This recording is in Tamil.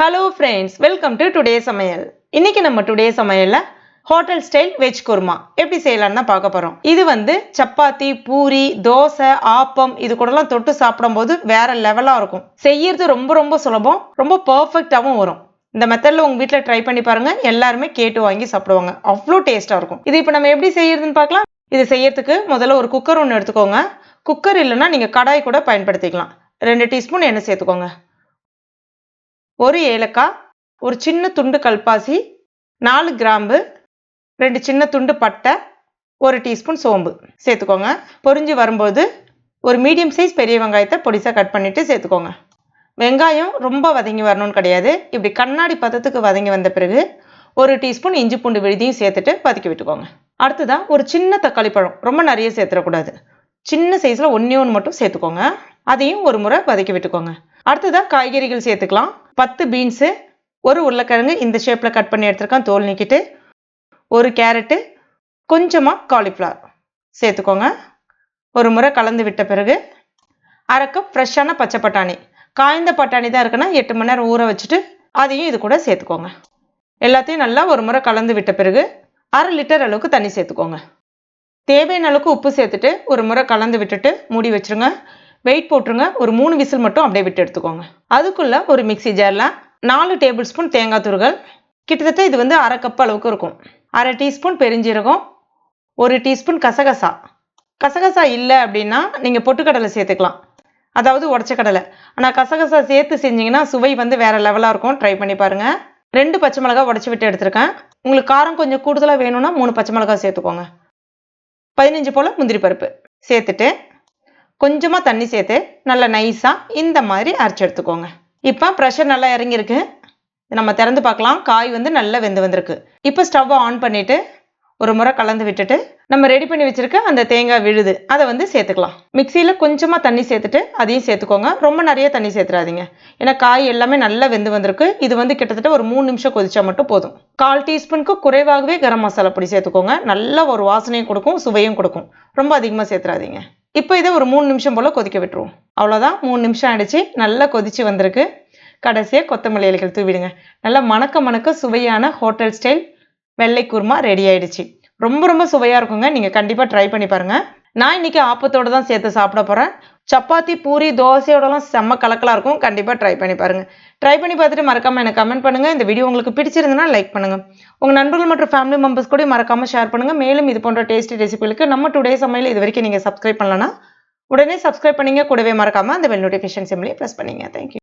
Hello friends welcome to today சமையல் இன்னைக்கு நம்ம டுடே சமையலில் ஹோட்டல் ஸ்டைல் வெஜ் குருமா எப்படி செய்யலாம்னு தான் பார்க்க போகிறோம் இது வந்து சப்பாத்தி பூரி தோசை ஆப்பம் இது கூடலாம் தொட்டு சாப்பிடும்போது வேற லெவலாக இருக்கும். செய்யறது ரொம்ப ரொம்ப சுலபம். ரொம்ப பர்ஃபெக்டாகவும் வரும். இந்த மெத்தடில் உங்கள் வீட்டில் ட்ரை பண்ணி பாருங்கள் எல்லாருமே கேட்டு வாங்கி சாப்பிடுவாங்க. அவ்வளோ டேஸ்ட்டாக இருக்கும். இது இப்போ நம்ம எப்படி செய்யறதுன்னு பார்க்கலாம். இது செய்யறதுக்கு முதல்ல ஒரு குக்கர் ஒன்று எடுத்துக்கோங்க. குக்கர் இல்லைன்னா நீங்கள் கடாய் கூட பயன்படுத்திக்கலாம். ரெண்டு டீஸ்பூன் எண்ணெய் சேர்த்துக்கோங்க. ஒரு ஏலக்காய் ஒரு சின்ன துண்டு கல்பாசி நாலு கிராம்பு ரெண்டு சின்ன துண்டு பட்டை ஒரு டீஸ்பூன் சோம்பு சேர்த்துக்கோங்க. பொரிஞ்சு வரும்போது ஒரு மீடியம் சைஸ் பெரிய வெங்காயத்தை பொடிசாக கட் பண்ணிவிட்டு சேர்த்துக்கோங்க. வெங்காயம் ரொம்ப வதங்கி வரணும்னு கிடையாது. இப்படி கண்ணாடி பதத்துக்கு வதங்கி வந்த பிறகு ஒரு டீஸ்பூன் இஞ்சி பூண்டு விழுதியும் சேர்த்துட்டு வதக்கி விட்டுக்கோங்க. அடுத்ததான் ஒரு சின்ன தக்காளி பழம் ரொம்ப நிறைய சேர்த்துடக்கூடாது. சின்ன சைஸில் ஒன்றே ஒன்று மட்டும் சேர்த்துக்கோங்க. அதையும் ஒரு முறை வதக்கி விட்டுக்கோங்க. அடுத்ததாக காய்கறிகள் சேர்த்துக்கலாம். பத்து பீன்ஸு ஒரு உருளைக்கிழங்கு இந்த ஷேப்பில் கட் பண்ணி எடுத்துருக்கேன். தோல் நீக்கிட்டு ஒரு கேரட்டு கொஞ்சமாக காலிஃப்ளவர் சேர்த்துக்கோங்க. ஒரு முறை கலந்து விட்ட பிறகு அரை கப் ஃப்ரெஷ்ஷான பச்சை பட்டாணி. காய்ந்த பட்டாணி தான் இருக்குன்னா எட்டு மணி நேரம் ஊற வச்சுட்டு அதையும் இது கூட சேர்த்துக்கோங்க. எல்லாத்தையும் நல்லா ஒரு முறை கலந்து விட்ட பிறகு அரை லிட்டர் அளவுக்கு தண்ணி சேர்த்துக்கோங்க. தேவையான அளவுக்கு உப்பு சேர்த்துட்டு ஒரு முறை கலந்து விட்டுட்டு மூடி வச்சுருங்க. வெயிட் போட்டுருங்க. ஒரு மூணு விசில் மட்டும் அப்படியே விட்டு எடுத்துக்கோங்க. அதுக்குள்ளே ஒரு மிக்சி ஜாரில் நாலு டேபிள் ஸ்பூன் தேங்காய் துருகள் கிட்டத்தட்ட இது வந்து அரை கப் அளவுக்கு இருக்கும். அரை டீஸ்பூன் பெருஞ்சீரகம். ஒரு டீஸ்பூன் கசகசா. கசகசா இல்லை அப்படின்னா நீங்கள் பொட்டுக்கடலை சேர்த்துக்கலாம். அதாவது உடச்ச கடலை. ஆனால் கசகசா சேர்த்து செஞ்சிங்கன்னா சுவை வந்து வேறு லெவலாக இருக்கும். ட்ரை பண்ணி பாருங்கள் ரெண்டு பச்சை மிளகா உடச்சி விட்டு எடுத்திருக்கேன். உங்களுக்கு காரம் கொஞ்சம் கூடுதலாக வேணும்னா மூணு பச்சை மிளகா சேர்த்துக்கோங்க. பதினஞ்சு போல் முந்திரி பருப்பு. சேர்த்துட்டு கொஞ்சமாக தண்ணி சேர்த்து நல்லா நைஸாக இந்த மாதிரி அரைச்சி எடுத்துக்கோங்க. இப்போ ப்ரெஷர் நல்லா இறங்கியிருக்கு. நம்ம திறந்து பார்க்கலாம். காய் வந்து நல்லா வெந்து வந்திருக்கு. இப்போ ஸ்டவ்வை ஆன் பண்ணிவிட்டு ஒரு முறை கலந்து விட்டுட்டு நம்ம ரெடி பண்ணி வச்சுருக்க அந்த தேங்காய் விழுது. அதை வந்து சேர்த்துக்கலாம். மிக்சியில் கொஞ்சமாக தண்ணி சேர்த்துட்டு அதையும் சேர்த்துக்கோங்க. ரொம்ப நிறைய தண்ணி சேர்த்துறாதீங்க. ஏன்னா காய் எல்லாமே நல்லா வெந்து வந்திருக்கு. இது வந்து கிட்டத்தட்ட ஒரு மூணு நிமிஷம் கொதிச்சா மட்டும் போதும். கால் டீஸ்பூனுக்கு குறைவாகவே கரம் மசாலா பொடி சேர்த்துக்கோங்க. நல்ல ஒரு வாசனையும் கொடுக்கும் சுவையும் கொடுக்கும். ரொம்ப அதிகமாக சேர்த்துறாதீங்க. இப்போ இதை ஒரு மூணு நிமிஷம் போல் கொதிக்க விட்டுருவோம். அவ்வளோதான் மூணு நிமிஷம் ஆகிடுச்சு நல்லா கொதிச்சு வந்திருக்கு. கடைசியாக கொத்தமல்லி இலைகள் தூவிடுங்க. நல்லா மணக்க மணக்க சுவையான ஹோட்டல் ஸ்டைல் வெள்ளை குருமா ரெடி ஆயிடுச்சு. ரொம்ப ரொம்ப சுவையாக இருக்குங்க. நீங்கள் கண்டிப்பாக ட்ரை பண்ணி பாருங்கள் நான் இன்னைக்கு ஆப்பத்தோடு தான் சேர்த்து சாப்பிட போகிறேன் சப்பாத்தி பூரி தோசையோடலாம் செம்ம கலக்கலாக இருக்கும். கண்டிப்பாக ட்ரை பண்ணி பாருங்கள் ட்ரை பண்ணி பார்த்துட்டு மறக்காமல் எனக்கு கமெண்ட் பண்ணுங்கள் இந்த வீடியோ உங்களுக்கு பிடிச்சிருந்தனா லைக் பண்ணுங்கள் உங்கள் நண்பர்கள் மற்றும் ஃபேமிலி மெம்பர்ஸ் கூட மறக்காமல் ஷேர் பண்ணுங்கள் மேலும் இது போன்ற டேஸ்டி ரெசிபிகளுக்கு நம்ம டுடே சமையல் இது வரைக்கும் நீங்கள் சப்ஸ்கிரைப் பண்ணலன்னா உடனே சப்ஸ்கிரைப் பண்ணிங்க. கூடவே மறக்காமல் அந்த பெல் நோட்டிஃபிகேஷன் சிம்லேயே ப்ரெஸ் பண்ணிங்க. Thank you